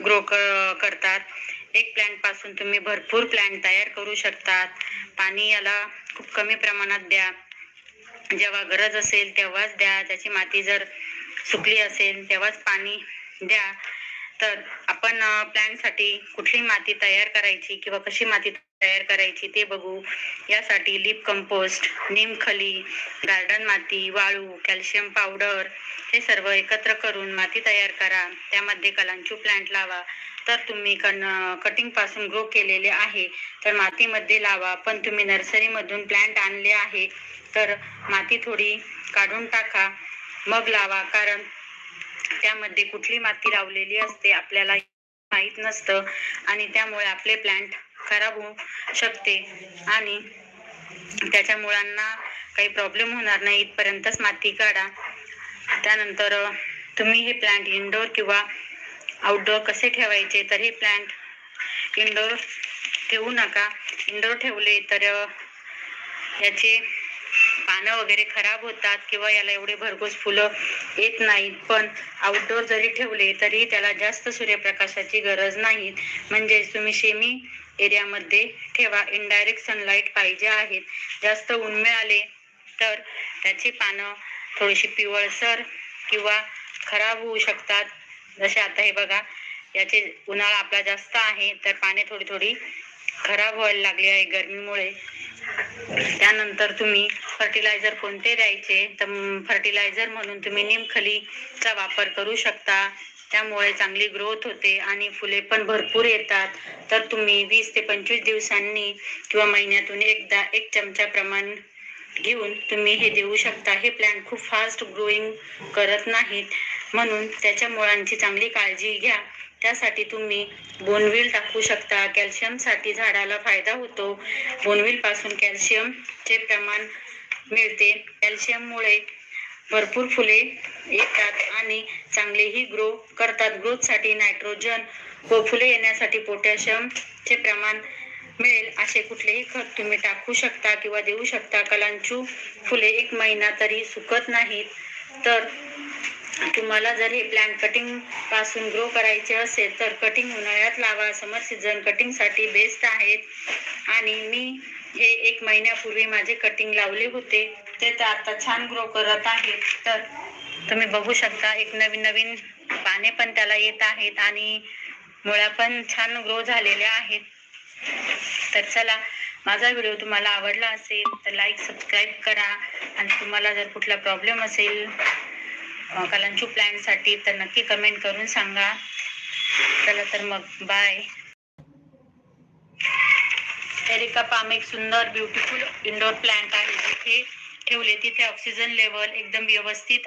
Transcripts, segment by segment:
Grow करतात. एक प्लांटपासून तुम्ही भरपूर प्लांट तयार करू शकतात. पाणी याला खूप कमी प्रमाणात द्या. जेव्हा गरज असेल तेव्हाच द्या. त्याची माती जर सुकली असेल तेव्हाच पाणी द्या. तर आपण प्लॅनसाठी कुठली माती तयार करायची किंवा कशी माती तयार करायची ते बघू. यासाठी लिप कंपोस्ट निमखली गार्डन माती वाळू कॅल्शियम पावडर हे सर्व एकत्र करून माती तयार करा. त्यामध्ये कलांचू प्लांट लावा. तर तुम्ही कन कटिंगपासून ग्रो केलेले आहे. तर मातीमध्ये लावा. पण तुम्ही नर्सरीमधून प्लांट आणले आहे तर माती थोडी काढून टाका. मग लावा. कारण त्यामध्ये कुठली माती लावलेली असते आपल्याला माहीत नसतं. आणि त्यामुळे आपले प्लांट खराब होऊ शकते. आणि त्याच्या मुळांना काही प्रॉब्लेम होणार नाही. इथपर्यंतच माती काढा. त्यानंतर तुम्ही हे प्लांट इनडोअर किंवा आउटडोअर कसे ठेवायचे तर हे प्लांट इनडोअर ठेवू नका. इनडोअर ठेवले तर याचे पानं वगैरे खराब होतात किंवा याला एवढे भरघोस फुलं येत नाहीत. पण आउटडोअर जरी ठेवले तरी त्याला जास्त सूर्यप्रकाशाची गरज नाही. म्हणजेच तुम्ही शेमी एरियामध्ये ठेवा. इनडायरेक्ट सनलाईट पाहिजे आहेत. जास्त ऊन मिळाले तर त्याची पानं थोडीशी पिवळसर किंवा खराब होऊ शकतात. जसे आता हे बघा याचे उन्हाळा आपला जास्त आहे तर पाने थोडी थोडी खराब व्हायला लागली आहे गरमीमुळे. त्यानंतर तुम्ही फर्टिलायझर कोणते द्यायचे? तर फर्टिलायझर म्हणून तुम्ही निमखलीचा वापर करू शकता. त्यामुळे चांगली ग्रोथ होते आणि फुले पण भरपूर येतात. तर तुम्ही वीस ते पंचवीस दिवसांनी किंवा महिन्यातून एकदा एक चमचा प्रमाण घेऊन तुम्ही हे देऊ शकता. हे प्लांट खूप फास्ट ग्रोईंग करत नाहीत. म्हणून त्याच्या मुळांची चांगली काळजी घ्या. त्यासाठी तुम्ही बोनविल टाकू शकता. कॅल्शियमसाठी झाडाला फायदा होतो. बोनविलपासून कॅल्शियमचे प्रमाण मिळते. कॅल्शियममुळे भरपूर फुले येतात आणि चांगलेही ग्रो करतात. ग्रोथसाठी नायट्रोजन व फुले येण्यासाठी पोटॅशियमचे प्रमाण मिळेल असे कुठलेही खत तुम्ही टाकू शकता किंवा देऊ शकता. कलांचू फुले एक महिना तरी सुकत नाहीत. तर तुम्हाला जर हे प्लॅन कटिंगपासून ग्रो करायचे असेल तर कटिंग उन्हाळ्यात लावा. समर सीझन कटिंगसाठी बेस्ट आहेत. आणि मी हे एक महिन्यापूर्वी माझे कटिंग लावले होते. ते तर आता छान ग्रो करत आहेत. तर तुम्ही बघू शकता एक नवीन नवीन पाने पण त्याला येत आहेत आणि मुळ्या पण छान ग्रो झालेल्या आहेत. तर चला माझा व्हिडिओ तुम्हाला आवडला असेल तर लाईक सबस्क्राईब करा. आणि तुम्हाला जर कुठला प्रॉब्लेम असेल कलांचू प्लॅनसाठी तर नक्की कमेंट करून सांगा. चला तर मग बाय एरिका पाम एक सुंदर ब्युटिफुल इंडोर प्लांट आहे. जिथे ठेवले तिथे ऑक्सिजन लेवल एकदम व्यवस्थित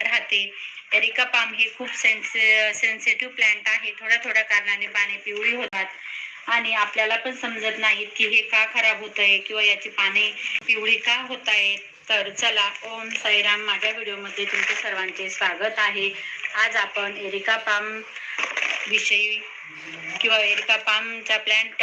राहते. एरिका पाम हे खूप सेन्से सेन्सिटिव्ह प्लांट आहे. थोड्या थोड्या कारणाने पाने पिवळी होतात. आणि आपल्याला पण समजत नाहीत की हे का खराब होत आहे किंवा याची पाने पिवळी का होत आहेत तर चला ओम साईराम. माझ्या व्हिडिओमध्ये तुमचे सर्वांचे स्वागत आहे. आज आपण एरिका पाम विषयी किंवा एरिका पामच्या प्लॅन्ट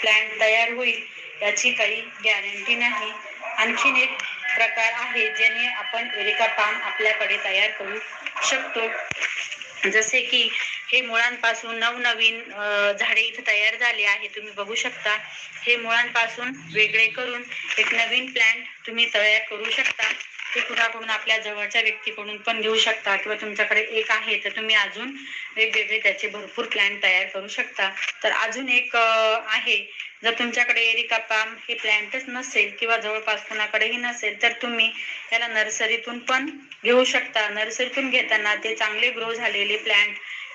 प्लांट तयार होईल याची काही गॅरंटी नाही. आणखीन एक प्रकार आहे ज्याने आपण एरिका पाम आपल्याकडे तयार करू शकतो. जसे की हे मुळांपासून नवनवीन झाडे इथे तयार झाले आहे तुम्ही बघू शकता. हे मुळांपासून वेगळे करून एक नवीन प्लॅन्ट तुम्ही तयार करू शकता. ते कुणाकडून आपल्या जवळच्या व्यक्तीकडून पण घेऊ शकता किंवा तुमच्याकडे एक आहे तर तुम्ही अजून वेगवेगळे त्याचे भरपूर प्लॅन तयार करू शकता. तर अजून एक आहे. जर तुमच्याकडे एरिका पाम हे प्लॅन्टच नसेल किंवा जवळपास कुणाकडेही नसेल तर तुम्ही त्याला नर्सरीतून पण घेऊ शकता. नर्सरीतून घेताना ते चांगले ग्रो झालेले प्लॅन्ट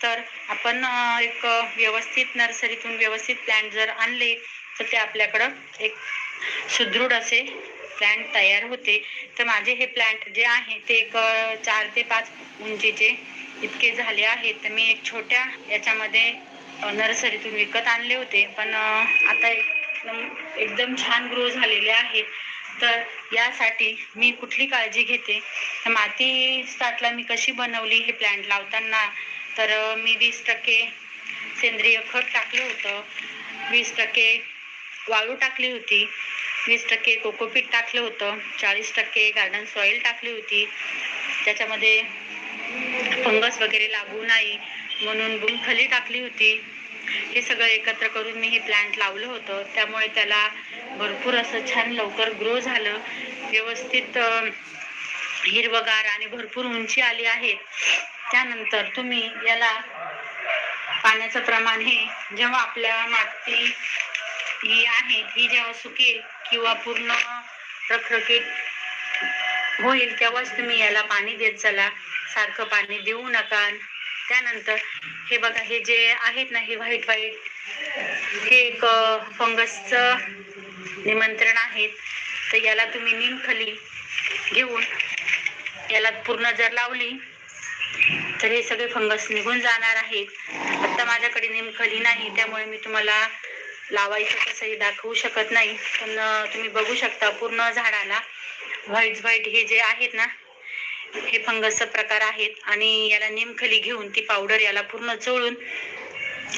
तर आपण एक व्यवस्थित नर्सरीतून व्यवस्थित प्लॅन्ट जर आणले तर ते आपल्याकडं एक सुदृढ असे प्लॅन्ट तयार होते. तर माझे हे प्लॅन्ट जे आहे ते एक चार ते पाच उंचीचे इतके झाले आहेत. तर मी एक छोट्या याच्यामध्ये नर्सरीतून विकत आणले होते. पण आता एकदम एकदम छान ग्रो झालेले आहेत तर यासाठी मी कुठली काळजी घेते? तर माती स्टार्टला मी कशी बनवली हे प्लॅन्ट लावताना तर मी वीस टक्के सेंद्रिय खत टाकलं होतं. वीस टक्के वाळू टाकली होती. वीस टक्के कोकोपीट टाकलं होतं. चाळीस टक्के गार्डन सॉईल टाकली होती. त्याच्यामध्ये फंगस वगैरे लागू नाही म्हणून बुमखली टाकली होती. हे सगळं एकत्र करून मी हे प्लांट लावलं होतं. त्यामुळे त्याला भरपूर असं छान लवकर ग्रो झालं. व्यवस्थित हिरवगार आणि भरपूर उंची आली आहे. त्यानंतर तुम्ही याला पाण्याचं प्रमाण हे जेव्हा आपल्या माती ही आहे ही जेव्हा सुकेल किंवा पूर्ण रखरखीत होईल तेव्हाच तुम्ही याला पाणी देत चला. सारखं पाणी देऊ नका. त्यानंतर हे बघा हे जे आहेत ना हे व्हाईट व्हाईट हे एक फंगसचं निमंत्रण आहेत तर याला तुम्ही निमखली घेऊन याला पूर्ण जर लावली तर हे सगळे फंगस निघून जाणार आहेत. आता माझ्याकडे निमखली नाही त्यामुळे मी तुम्हाला लावायचं कसंही दाखवू शकत नाही. पण तुम्ही बघू शकता पूर्ण झाडाला व्हाईट व्हाईट हे जे आहेत ना हे फंगसचा प्रकार आहेत. आणि याला निमखली घेऊन ती पावडर याला पूर्ण चोळून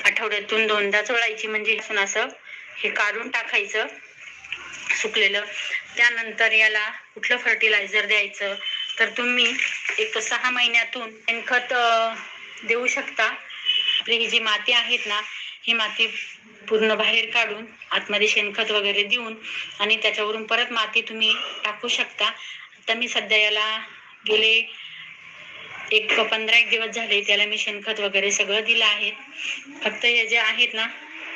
आठवड्यातून दोनदा चोळायची. म्हणजे असं हे काढून टाकायचं सुकलेलं. त्यानंतर याला कुठलं फर्टिलायझर द्यायचं? तर तुम्ही एक सहा महिन्यातून शेणखत देऊ शकता. आपली ही जी माती आहेत ना ही माती पूर्ण बाहेर काढून आतमध्ये शेणखत वगैरे देऊन आणि त्याच्यावरून परत माती तुम्ही टाकू शकता. आता मी सध्या याला गेले एक पंधरा एक दिवस झाले त्याला मी शेणखत वगैरे सगळं दिलं आहे. फक्त हे जे आहेत ना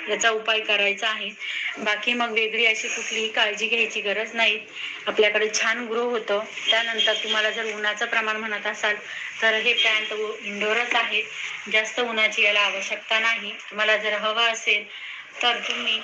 याचा उपाय करायचा आहे. बाकी मग वेगळी अशी कुठलीही काळजी घ्यायची गरज नाही. आपल्याकडे छान ग्रो होतं. त्यानंतर तुम्हाला जर उन्हाचं प्रमाण म्हणत असाल तर हे पॅन्ट इंडोरच आहेत. जास्त उन्हाची याला आवश्यकता नाही. तुम्हाला जर हवं असेल तर तुम्ही